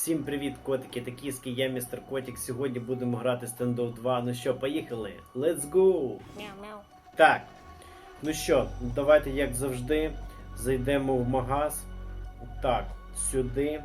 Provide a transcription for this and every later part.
Всім привіт, котики та кіски, я містер Котик. Сьогодні будемо грати Standoff 2. Ну що, поїхали? Let's go! Мяу-мяу. Так. Ну що, давайте, як завжди, зайдемо в магаз. Так, сюди.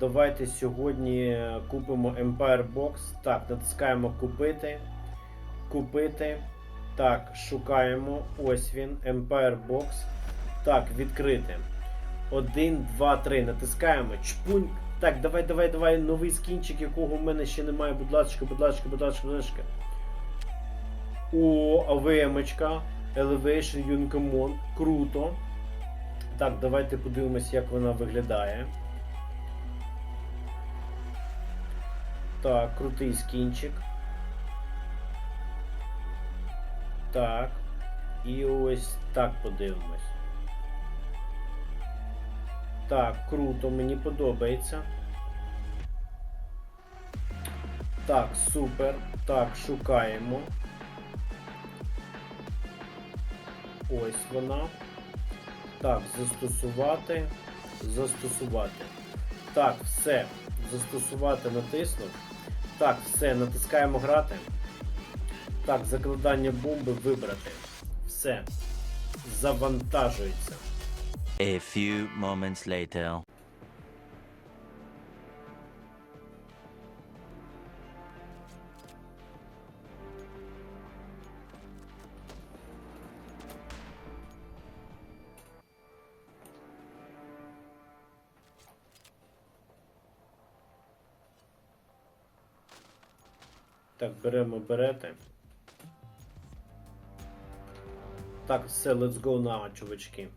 Давайте сьогодні купимо Empire Box. Так, натискаємо купити. Купити. Так, шукаємо. Ось він. Empire Box. Так, відкрити. Один, два, три. Натискаємо. Чпунь. Так, давай, давай, давай. Новий скінчик, якого в мене ще немає. Будь ласка, будь ласка, будь ласка, будь ласка. О, АВМочка. Elevation Uncommon. Круто. Так, давайте подивимось, як вона виглядає. Так, крутий скінчик. Так. І ось так подивимось. Так, круто, мені подобається. Так, супер. Так, шукаємо. Ось вона. Так, застосувати. Застосувати. Так, все. Застосувати натиснув. Так, все, натискаємо грати. Так, закладання бомби вибрати. Все. Завантажується. A few moments later. Так, беремо берети. Так, все, let's go now, чувачки.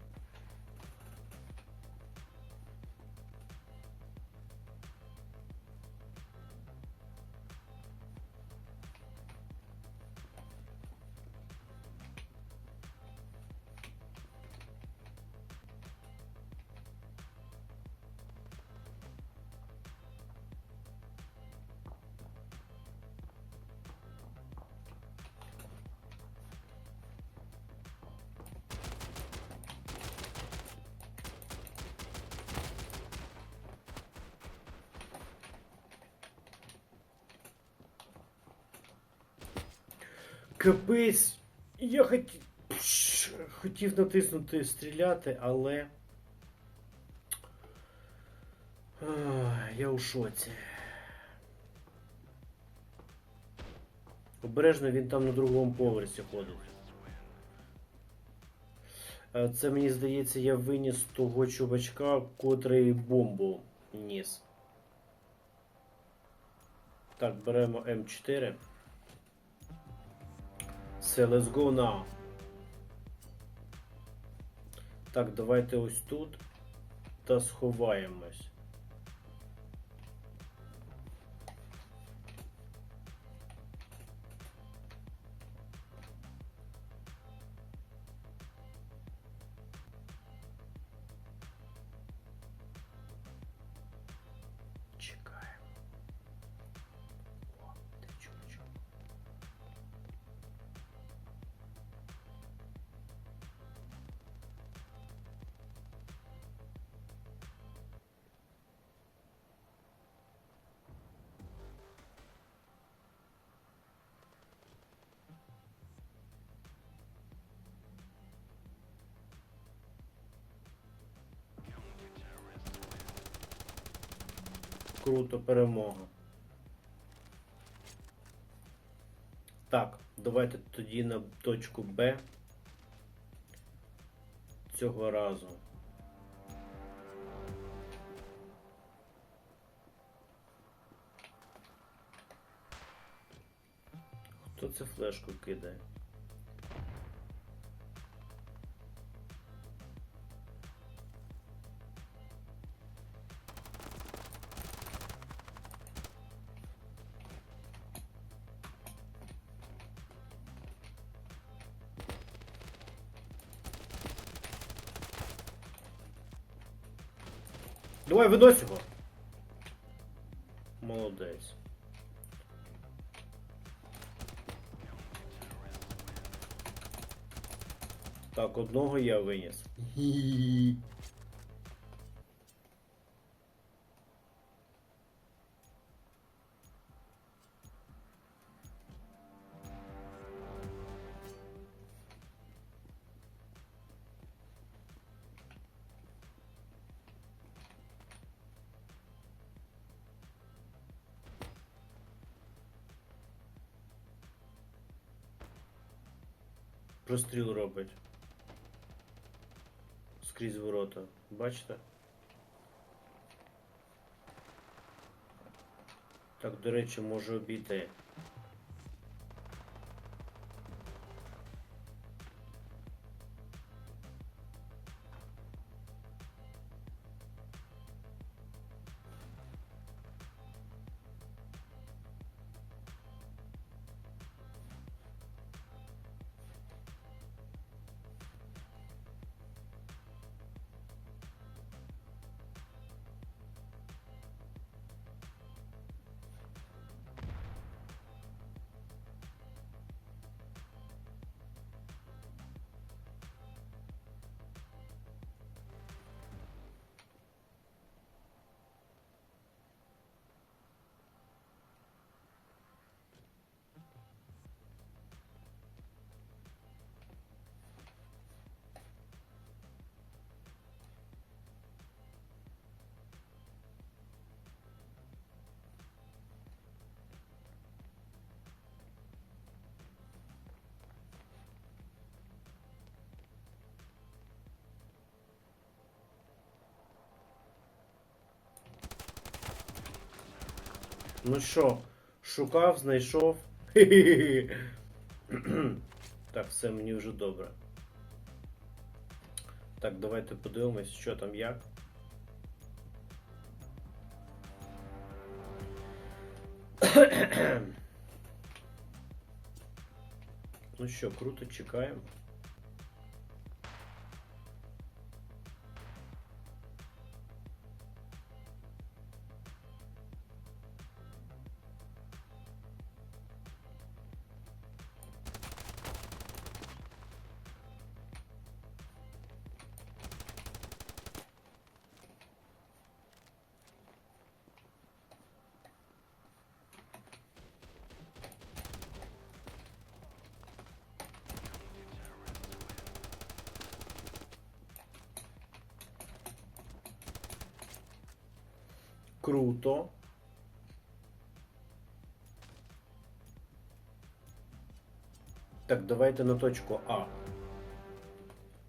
Капець, я хотів, хотів натиснути стріляти, але. Я у шоці. Обережно він там на другому поверсі ходить. Е, Це мені здається, я виніс того чувачка, котрий бомбу ніс. Так, беремо М4. Все, let's go now. Так, давайте ось тут та сховаємось. Круто, перемога. Так, давайте тоді на точку Б цього разу. Хто це флешку кидає? Давай, видось його. Молодець. Так, одного я виніс. Простріл робить. Скрізь ворота. Бачите? Так, до речі, може обійти. Ну що, шукав, знайшов. Так, все, мені вже добре. Так, давайте подивимось, що там як. Ну що, круто, чекаємо. Круто. Так, давайте на точку А.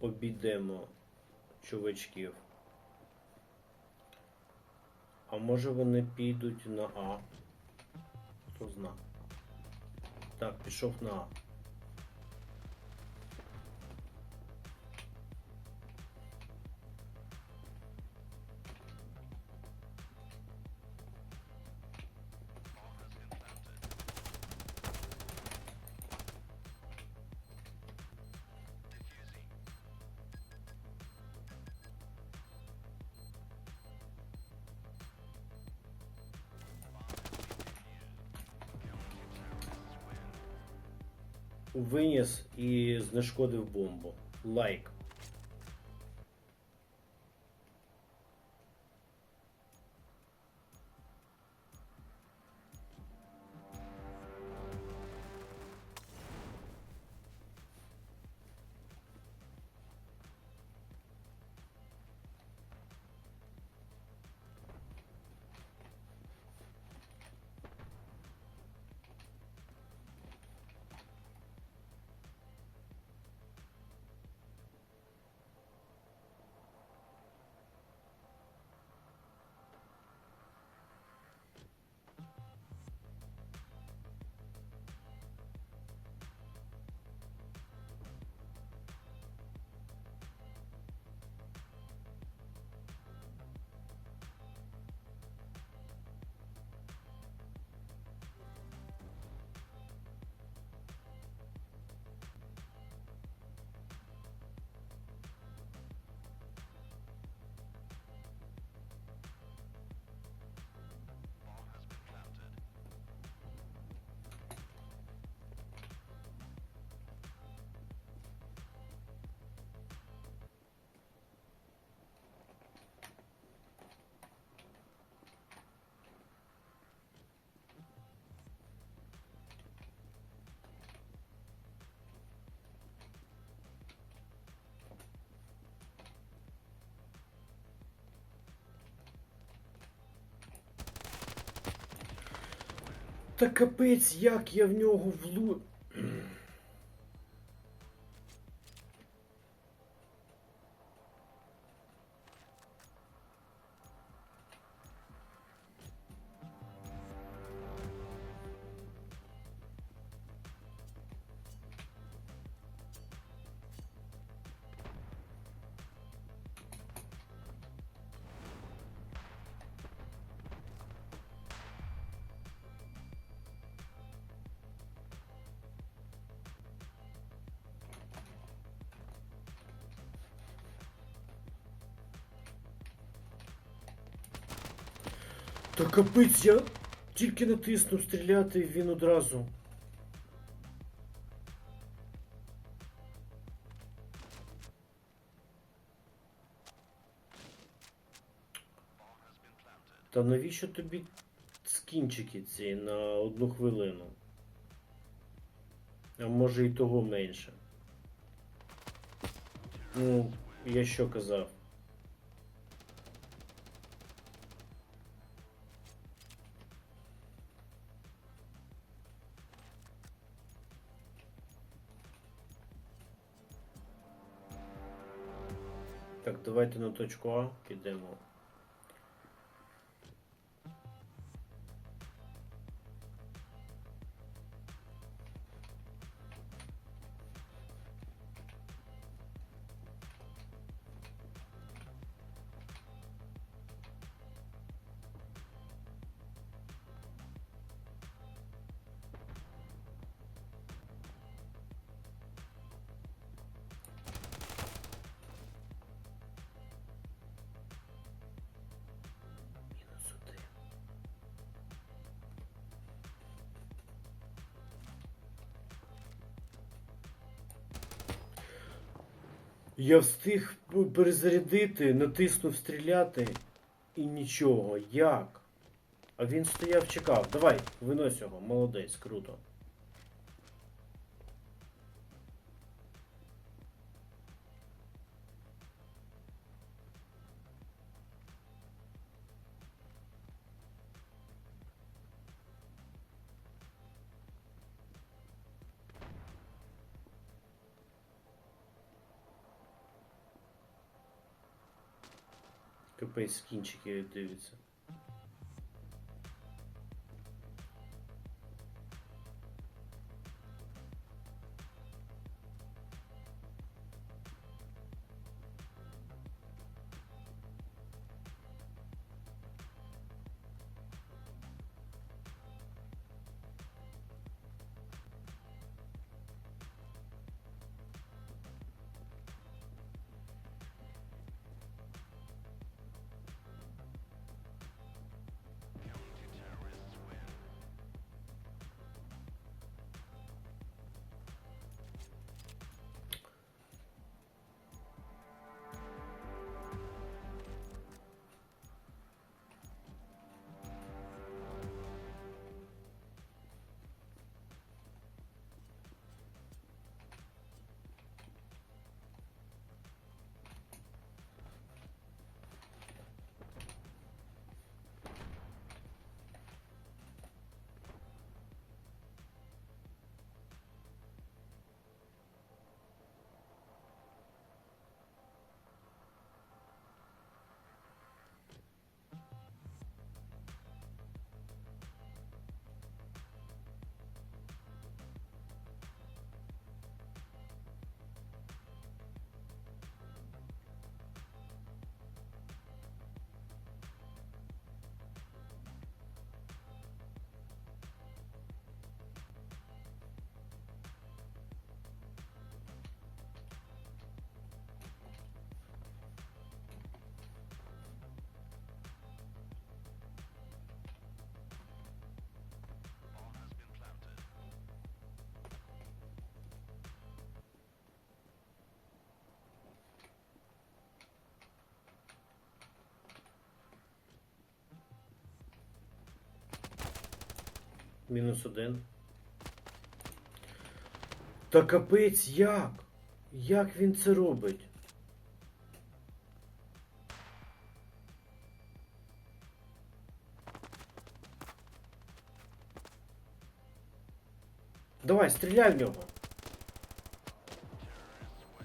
Обійдемо чувачків. А може вони підуть на А? Хто зна? Так, пішов на А. Виніс і знешкодив бомбу. Лайк. Та капець, як я в нього влу. Та капець, я тільки натиснув стріляти, він одразу. Та навіщо тобі скінчики ці на одну хвилину? А може і того менше. Ну, я що казав? Давайте на точку А підемо. Я встиг перезарядити, натиснув стріляти і нічого. Як? А він стояв, чекав. Давай, винось його, молодець, круто. Капець кінчики дивиться. Мінус один. Та капець як? Як він це робить? Давай, стріляй в нього.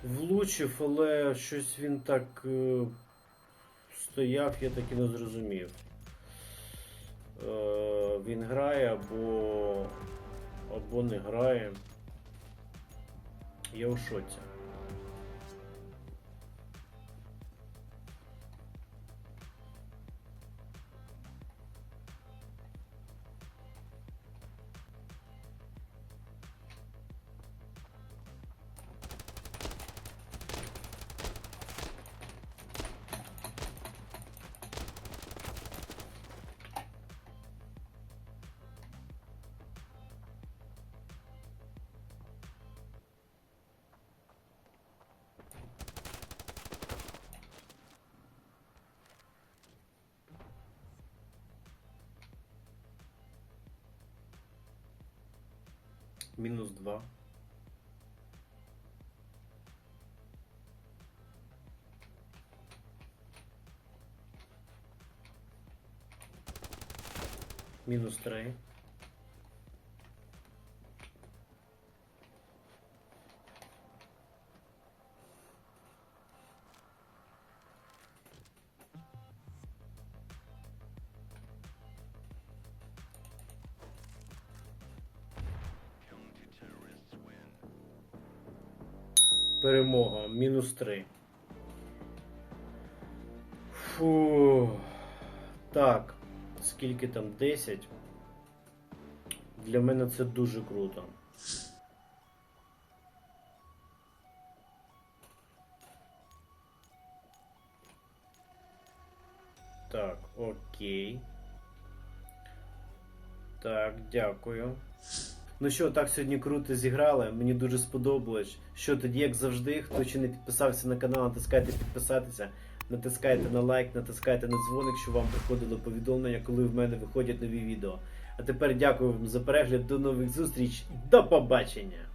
Влучив, але щось він так е, стояв, я так і не зрозумів. Він грає або, або не грає. Я у шоці. Мінус 2. Мінус 3. Перемога. Мінус 3. Фу. Так. Скільки там? 10. Для мене це дуже круто. Так, окей. Так, дякую. Ну що, так сьогодні круто зіграли. Мені дуже сподобалось. Що тоді, як завжди, хто ще не підписався на канал, натискайте підписатися, натискайте на лайк, натискайте на дзвоник, щоб вам приходило повідомлення, коли в мене виходять нові відео. А тепер дякую вам за перегляд. До нових зустріч. До побачення!